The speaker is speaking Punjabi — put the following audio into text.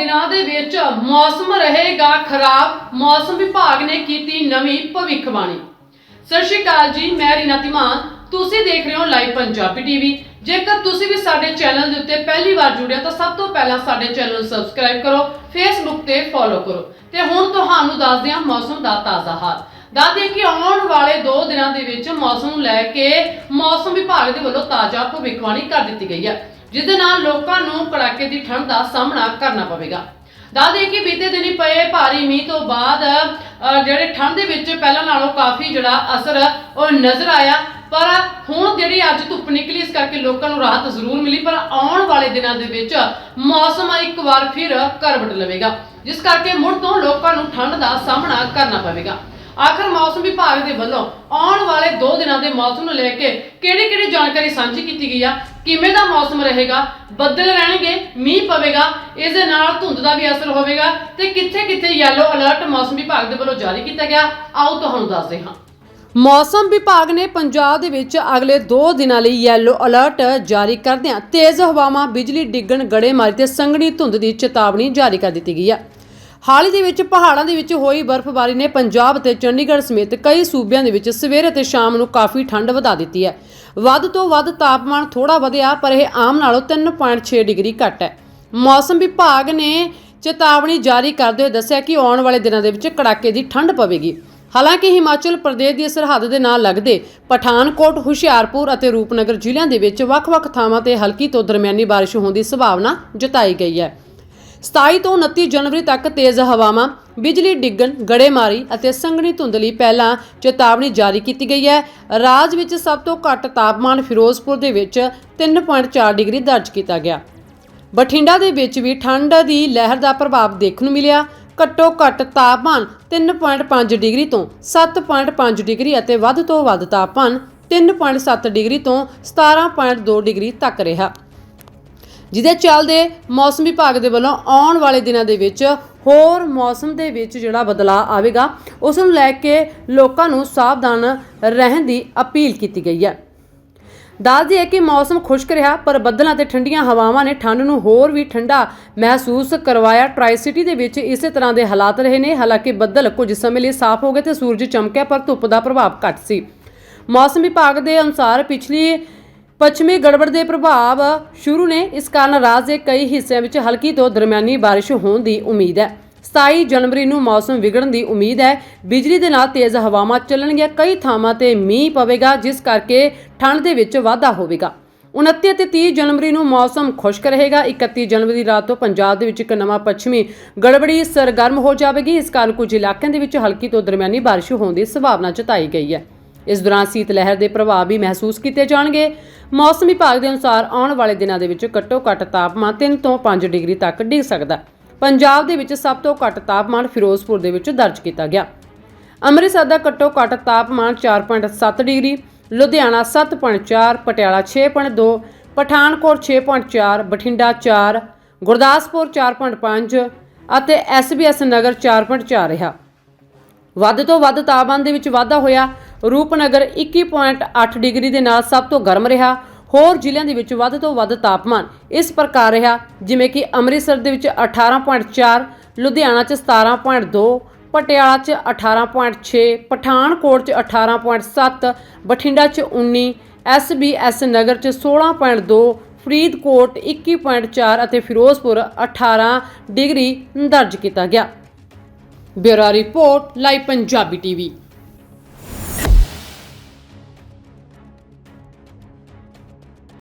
ਦਿਨਾਂ ਦੇ ਵਿੱਚ ਮੌਸਮ ਰਹੇਗਾ ਖਰਾਬ। ਮੌਸਮ ਵਿਭਾਗ ਨੇ ਕੀਤੀ ਨਵੀਂ ਭਵਿੱਖਬਾਣੀ। ਸਤਿ ਸ਼੍ਰੀ ਅਕਾਲ ਜੀ, ਮੈਂ ਰੀਨਾ ਧੀਮਾਨ। ਤੁਸੀਂ ਦੇਖ ਰਹੇ ਹੋ ਲਾਈਵ ਪੰਜਾਬੀ ਟੀਵੀ। ਜੇਕਰ ਤੁਸੀਂ ਵੀ ਸਾਡੇ ਚੈਨਲ ਦੇ ਉੱਤੇ ਪਹਿਲੀ ਵਾਰ ਜੁੜੇ ਹੋ, ਤਾਂ ਸਭ ਤੋਂ ਪਹਿਲਾਂ ਸਾਡੇ ਚੈਨਲ ਨੂੰ ਸਬਸਕ੍ਰਾਈਬ ਕਰੋ ਫੇਸਬੁੱਕ ਤੇ ਫੋਲੋ ਕਰੋ। ਤੇ ਹੁਣ ਤੁਹਾਨੂੰ ਦੱਸਦੇ ਹਾਂ ਮੌਸਮ ਦਾ ਤਾਜ਼ਾ ਹਾਲ। ਦੱਸਦੇ ਕਿ ਆਉਣ ਵਾਲੇ 2 ਦਿਨਾਂ ਦੇ ਵਿੱਚ ਮੌਸਮ ਨੂੰ ਲੈ ਕੇ ਮੌਸਮ ਵਿਭਾਗ ਦੇ ਵੱਲੋਂ ਤਾਜ਼ਾ ਭਵਿੱਖਬਾਣੀ ਕਰ ਦਿੱਤੀ ਗਈ ਹੈ। ਜਿਸਦੇ ਨਾਲ ਲੋਕਾਂ ਨੂੰ ਕੜਾਕੇ ਦੀ ਠੰਡ ਦਾ ਸਾਹਮਣਾ ਕਰਨਾ ਪਵੇਗਾ। ਦੱਸ ਦੱਸਦੇ ਕਿ ਬੀਤੇ ਦਿਨੀ ਪਏ ਭਾਰੀ ਮੀਂਹ ਤੋਂ ਬਾਅਦ ਜਿਹੜੇ ਠੰਡ ਦੇ ਵਿੱਚ ਪਹਿਲਾਂ ਨਾਲੋਂ ਕਾਫੀ ਜਿਹੜਾ ਅਸਰ ਉਹ ਨਜ਼ਰ ਆਇਆ। ਪਰ ਹੁਣ ਜਿਹੜੀ ਅੱਜ ਧੁੱਪ ਨਿਕਲੀ, ਇਸ ਕਰਕੇ ਲੋਕਾਂ ਨੂੰ ਰਾਹਤ ਜ਼ਰੂਰ ਮਿਲੀ। ਪਰ ਆਉਣ ਵਾਲੇ ਦਿਨਾਂ ਦੇ ਵਿੱਚ ਮੌਸਮ ਇੱਕ ਵਾਰ ਫਿਰ ਕਰਵਟ ਲਵੇਗਾ। ਜਿਸ ਕਰਕੇ ਮੁੜ ਤੋਂ ਲੋਕਾਂ ਨੂੰ ਠੰਡ ਦਾ ਸਾਹਮਣਾ ਕਰਨਾ ਪਵੇਗਾ। ਆਖਰ ਮੌਸਮ ਵਿਭਾਗ ਦੇ ਵੱਲੋਂ ਆਉਣ ਵਾਲੇ 2 ਦਿਨਾਂ ਦੇ ਮੌਸਮ ਨੂੰ ਲੈ ਕੇ ਕਿਹੜੀ ਕਿਹੜੀ ਜਾਣਕਾਰੀ ਸਾਂਝੀ ਕੀਤੀ ਗਈ ਆ? ਕਿਵੇਂ ਦਾ ਮੌਸਮ ਰਹੇਗਾ? ਬੱਦਲ ਰਹਿਣਗੇ, ਮੀਂਹ ਪਵੇਗਾ ਇਸ ਦੇ ਨਾਲ ਧੁੰਦ ਦਾ ਵੀ ਅਸਰ ਹੋਵੇਗਾ ਤੇ ਕਿੱਥੇ ਕਿੱਥੇ ਯੈਲੋ ਅਲਰਟ ਮੌਸਮ ਵਿਭਾਗ ਦੇ ਵੱਲੋਂ ਜਾਰੀ ਕੀਤਾ ਗਿਆ? ਆਓ ਤੁਹਾਨੂੰ ਦੱਸਦੇ ਹਾਂ। ਮੌਸਮ ਵਿਭਾਗ ਨੇ ਪੰਜਾਬ ਦੇ ਵਿੱਚ ਅਗਲੇ 2 ਦਿਨਾਂ ਲਈ ਯੈਲੋ ਅਲਰਟ ਜਾਰੀ ਕਰਦਿਆਂ ਤੇਜ਼ ਹਵਾਵਾਂ, ਬਿਜਲੀ ਡਿੱਗਣ, ਗੜੇਮਾਰੀ ਤੇ ਸੰਘਣੀ ਧੁੰਦ ਦੀ ਚੇਤਾਵਨੀ ਜਾਰੀ ਕਰ ਦਿੱਤੀ ਗਈ ਹੈ। ਹਾਲ ਹੀ ਦੇ ਵਿੱਚ ਪਹਾੜਾਂ ਦੇ ਵਿੱਚ ਹੋਈ ਬਰਫ਼ਬਾਰੀ ਨੇ ਪੰਜਾਬ ਤੇ ਚੰਡੀਗੜ੍ਹ ਸਮੇਤ ਕਈ ਸੂਬਿਆਂ ਦੇ ਵਿੱਚ ਸਵੇਰੇ ਤੇ ਸ਼ਾਮ ਨੂੰ ਕਾਫੀ ਠੰਡ ਵਧਾ ਦਿੱਤੀ ਹੈ। ਵੱਧ ਤੋਂ ਵੱਧ ਤਾਪਮਾਨ ਥੋੜਾ ਵਧਿਆ, ਪਰ ਇਹ ਆਮ ਨਾਲੋਂ 3.6 ਡਿਗਰੀ ਘੱਟ ਹੈ। ਮੌਸਮ ਵਿਭਾਗ ਨੇ ਚੇਤਾਵਨੀ ਜਾਰੀ ਕਰਦੇ ਹੋਏ ਦੱਸਿਆ ਕਿ ਆਉਣ ਵਾਲੇ ਦਿਨਾਂ ਦੇ ਵਿੱਚ ਕੜਾਕੇ ਦੀ ਠੰਡ ਪਵੇਗੀ। ਹਾਲਾਂਕਿ ਹਿਮਾਚਲ ਪ੍ਰਦੇਸ਼ ਦੀ ਸਰਹੱਦ ਦੇ ਨਾਲ ਲੱਗਦੇ ਪਠਾਨਕੋਟ, ਹੁਸ਼ਿਆਰਪੁਰ ਅਤੇ ਰੂਪਨਗਰ ਜ਼ਿਲ੍ਹਿਆਂ ਦੇ ਵਿੱਚ ਵੱਖ-ਵੱਖ ਥਾਵਾਂ ਤੇ ਹਲਕੀ ਤੋਂ ਦਰਮਿਆਨੀ ਬਾਰਿਸ਼ ਹੋਣ ਦੀ ਸੰਭਾਵਨਾ ਜਤਾਈ ਗਈ ਹੈ। 27 ਤੋਂ 29 ਜਨਵਰੀ ਤੱਕ ਤੇਜ਼ ਹਵਾਵਾਂ, ਬਿਜਲੀ ਡਿੱਗਣ, ਗੜੇਮਾਰੀ ਅਤੇ ਸੰਘਣੀ ਧੁੰਦ ਲਈ ਪਹਿਲਾਂ ਚੇਤਾਵਨੀ ਜਾਰੀ ਕੀਤੀ ਗਈ ਹੈ। ਰਾਜ ਵਿੱਚ ਸਭ ਤੋਂ ਘੱਟ ਤਾਪਮਾਨ ਫਿਰੋਜ਼ਪੁਰ ਦੇ ਵਿੱਚ 3.4 ਡਿਗਰੀ ਦਰਜ ਕੀਤਾ ਗਿਆ। ਬਠਿੰਡਾ ਦੇ ਵਿੱਚ ਵੀ ਠੰਡ ਦੀ ਲਹਿਰ ਦਾ ਪ੍ਰਭਾਵ ਦੇਖਣ ਨੂੰ ਮਿਲਿਆ। ਘੱਟੋ ਘੱਟ ਤਾਪਮਾਨ 3.5 ਡਿਗਰੀ ਤੋਂ 7.5 ਡਿਗਰੀ ਅਤੇ ਵੱਧ ਤੋਂ ਵੱਧ ਤਾਪਮਾਨ 3.7 ਡਿਗਰੀ ਤੋਂ 17.2 ਡਿਗਰੀ ਤੱਕ ਰਿਹਾ। ਜਿਹਦੇ ਚੱਲਦੇ ਮੌਸਮ ਵਿਭਾਗ ਦੇ ਵੱਲੋਂ ਆਉਣ ਵਾਲੇ ਦਿਨਾਂ ਦੇ ਵਿੱਚ ਹੋਰ ਮੌਸਮ ਦੇ ਵਿੱਚ ਜਿਹੜਾ ਬਦਲਾਅ ਆਵੇਗਾ, ਉਸ ਨੂੰ ਲੈ ਕੇ ਲੋਕਾਂ ਨੂੰ ਸਾਵਧਾਨ ਰਹਿਣ ਦੀ ਅਪੀਲ ਕੀਤੀ ਗਈ ਹੈ। ਦੱਸਦੀ ਹੈ ਕਿ ਮੌਸਮ ਖੁਸ਼ਕ ਰਿਹਾ, ਪਰ ਬੱਦਲਾਂ ਤੇ ਠੰਡੀਆਂ ਹਵਾਵਾਂ ਨੇ ਠੰਡ ਨੂੰ ਹੋਰ ਵੀ ਠੰਡਾ ਮਹਿਸੂਸ ਕਰਵਾਇਆ। ਟਰਾਈ ਸਿਟੀ ਦੇ ਵਿੱਚ ਇਸੇ ਤਰ੍ਹਾਂ ਦੇ ਹਾਲਾਤ ਰਹੇ ਨੇ। ਹਾਲਾਂਕਿ ਬੱਦਲ ਕੁਝ ਸਮੇਂ ਲਈ ਸਾਫ਼ ਹੋ ਗਏ ਤੇ ਸੂਰਜ ਚਮਕਿਆ, ਪਰ ਧੁੱਪ ਦਾ ਪ੍ਰਭਾਵ ਘੱਟ ਸੀ। ਮੌਸਮ ਵਿਭਾਗ ਦੇ ਅਨੁਸਾਰ ਪਿਛਲੀ ਪੱਛਮੀ ਗੜਬੜ ਦੇ ਪ੍ਰਭਾਵ ਸ਼ੁਰੂ ਨੇ। ਇਸ ਕਾਰਨ ਰਾਜ ਦੇ ਕਈ ਹਿੱਸਿਆਂ ਵਿੱਚ ਹਲਕੀ ਤੋਂ ਦਰਮਿਆਨੀ ਬਾਰਿਸ਼ ਹੋਣ ਦੀ ਉਮੀਦ ਹੈ। 27 ਜਨਵਰੀ ਨੂੰ ਮੌਸਮ ਵਿਗੜਨ ਦੀ ਉਮੀਦ ਹੈ। ਬਿਜਲੀ ਦੇ ਨਾਲ ਤੇਜ਼ ਹਵਾਵਾਂ ਚੱਲਣਗੀਆਂ। ਕਈ ਥਾਵਾਂ ਤੇ ਮੀਂਹ ਪਵੇਗਾ, ਜਿਸ ਕਰਕੇ ਠੰਡ ਦੇ ਵਿੱਚ ਵਾਧਾ ਹੋਵੇਗਾ। 29 ਅਤੇ 30 ਜਨਵਰੀ ਨੂੰ ਮੌਸਮ ਖੁਸ਼ਕ ਰਹੇਗਾ। 31 ਜਨਵਰੀ ਦੀ ਰਾਤ ਤੋਂ ਪੰਜਾਬ ਦੇ ਵਿੱਚ ਇੱਕ ਨਵਾਂ ਪੱਛਮੀ ਗੜਬੜੀ ਸਰਗਰਮ ਹੋ ਜਾਵੇਗੀ। ਇਸ ਕਾਰਨ ਕੁਝ ਇਲਾਕਿਆਂ ਦੇ ਵਿੱਚ ਹਲਕੀ ਤੋਂ ਦਰਮਿਆਨੀ ਬਾਰਿਸ਼ ਹੋਣ ਦੀ ਸੰਭਾਵਨਾ ਜਤਾਈ ਗਈ ਹੈ। ਇਸ ਦੌਰਾਨ ਸੀਤ ਲਹਿਰ ਦੇ ਪ੍ਰਭਾਵ ਵੀ ਮਹਿਸੂਸ ਕੀਤੇ ਜਾਣਗੇ। ਮੌਸਮ ਵਿਭਾਗ ਦੇ ਅਨੁਸਾਰ ਆਉਣ ਵਾਲੇ ਦਿਨਾਂ ਦੇ ਵਿੱਚ ਘੱਟੋ ਘੱਟ ਤਾਪਮਾਨ 3 ਤੋਂ 5 ਡਿਗਰੀ ਤੱਕ ਡਿੱਗ ਸਕਦਾ ਹੈ। ਪੰਜਾਬ ਦੇ ਵਿੱਚ ਸਭ ਤੋਂ ਘੱਟ ਤਾਪਮਾਨ ਫਿਰੋਜ਼ਪੁਰ ਦੇ ਵਿੱਚ ਦਰਜ ਕੀਤਾ ਗਿਆ। ਅੰਮ੍ਰਿਤਸਰ ਦਾ ਘੱਟੋ ਘੱਟ ਤਾਪਮਾਨ 4.7 ਡਿਗਰੀ, ਲੁਧਿਆਣਾ 7.4 ਪਟਿਆਲਾ 6.2 ਪਠਾਨਕੋਟ 6.4 ਬਠਿੰਡਾ 4 ਗੁਰਦਾਸਪੁਰ 4.5 ਅਤੇ ਐਸਬੀਐਸ ਨਗਰ 4.4 ਰਿਹਾ। ਵੱਧ ਤੋਂ ਵੱਧ ਤਾਪਮਾਨ ਦੇ ਵਿੱਚ ਵਾਧਾ ਹੋਇਆ ਰੂਪਨਗਰ 21.8 ਡਿਗਰੀ ਦੇ ਨਾਲ ਸਭ ਤੋਂ ਗਰਮ ਰਿਹਾ। ਹੋਰ ਜ਼ਿਲ੍ਹਿਆਂ ਦੇ ਵਿੱਚ ਵੱਧ ਤੋਂ ਵੱਧ ਤਾਪਮਾਨ ਇਸ ਪ੍ਰਕਾਰ ਰਿਹਾ, ਜਿਵੇਂ ਕਿ ਅੰਮ੍ਰਿਤਸਰ ਦੇ ਵਿੱਚ 18.4 ਲੁਧਿਆਣਾ 'ਚ 17.2 ਪਟਿਆਲਾ 'ਚ 18.6 ਪਠਾਨਕੋਟ 'ਚ 18.7 ਬਠਿੰਡਾ 'ਚ 19 ਐਸਬੀਐਸ ਨਗਰ 'ਚ 16.2 ਫਰੀਦਕੋਟ 21.4 ਅਤੇ ਫਿਰੋਜ਼ਪੁਰ 18 ਡਿਗਰੀ ਦਰਜ ਕੀਤਾ ਗਿਆ। Bureau report, live Punjabi TV.